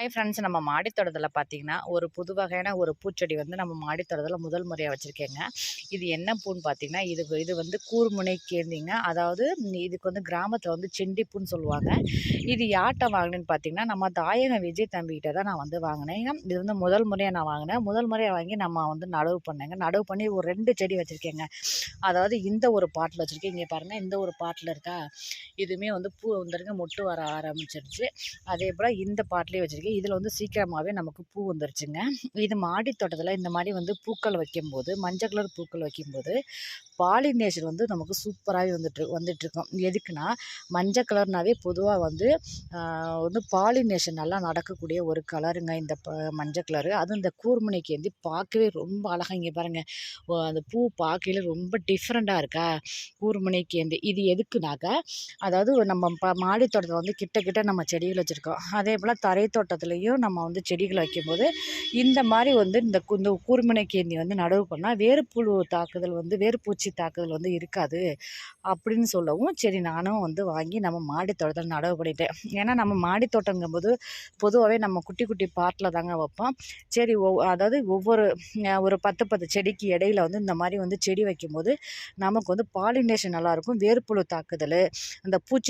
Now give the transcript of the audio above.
Hi friends நம்ம மாடித்தோட்டத்தில் பார்த்தீங்கன்னா ஒரு புது வகையான ஒரு பூச்செடி வந்து நம்ம மாடித்தோட்டத்தில் முதல் முறையாக வச்சுருக்கேங்க. இது என்ன பூன்னு பார்த்தீங்கன்னா இது இது வந்து கூர்முனை கேந்திங்க அதாவது இதுக்கு வந்து கிராமத்தில் வந்து செண்டி பூன்னு சொல்லுவாங்க. இது யார்கிட்ட வாங்கினேன்னு பார்த்தீங்கன்னா நம்ம தாயகம் விஜய் தம்பிக்கிட்ட தான் நான் வந்து வாங்கினேன். இது வந்து முதல் முறையாக நான் வாங்கினேன். முதல் முறையாக வாங்கி நம்ம வந்து நடவு பண்ணேங்க. நடவு பண்ணி ஒரு ரெண்டு செடி வச்சுருக்கேங்க. அதாவது இந்த ஒரு பாட்டில் வச்சுருக்கேன். இங்கே பாருங்கள் இந்த ஒரு பாட்டில் இருக்கா? இதுவுமே வந்து பூ வந்துருங்க மொட்டு வர ஆரம்பிச்சிருச்சு. அதே போல் இந்த பாட்டிலே வச்சுருக்கேன். இதில் வந்து சீக்கிரமாகவே நமக்கு பூ வந்துருச்சுங்க. இது மாடி தோட்டத்தில் இந்த மாதிரி வந்து பூக்கள் வைக்கும்போது மஞ்சள் கலர் பூக்கள் வைக்கும்போது பாலினேஷன் வந்து நமக்கு சூப்பராகவே வந்துட்டு வந்துட்டுருக்கோம். எதுக்குன்னா மஞ்சள் கலர்னாவே பொதுவாக வந்து வந்து பாலினேஷன் நல்லா நடக்கக்கூடிய ஒரு கலருங்க இந்த ப மஞ்சள் கலரு. அதுவும் இந்த கூர்முனைக்கு வந்து பார்க்கவே ரொம்ப அழகாக இங்கே பாருங்கள் அந்த பூ பார்க்கையில ரொம்ப டிஃப்ரெண்ட்டாக இருக்கா? கூர்முனைக்கு வந்து இது எதுக்குனாக்கா அதாவது நம்ம ப மாடி தோட்டத்தில் வந்து கிட்ட கிட்ட நம்ம செடிகள் வச்சுருக்கோம். அதே போல் தரை தோட்டத்துலேயும் நம்ம வந்து செடிகள் வைக்கும்போது இந்த மாதிரி வந்து இந்த இந்த கூர்மினை கேந்தி வந்து நடவு பண்ணால் வேறுப்புழு தாக்குதல் வந்து வேறுபூச்சி தாக்குதல் வந்து இருக்காது அப்படின்னு சொல்லவும் சரி நானும் வந்து வாங்கி நம்ம மாடி தோட்டத்தில் நடவு பண்ணிட்டேன். ஏன்னா நம்ம மாடி தோட்டங்கும்போது பொதுவாகவே நம்ம குட்டி குட்டி பாட்டில் தாங்க வைப்போம். சரி ஒவ் அதாவது ஒவ்வொரு ஒரு பத்து பத்து செடிக்கு இடையில வந்து இந்த மாதிரி வந்து செடி வைக்கும்போது நமக்கு வந்து பாலினேஷன் நல்லாயிருக்கும் வேறுபுழு தாக்குதல் அந்த பூச்சி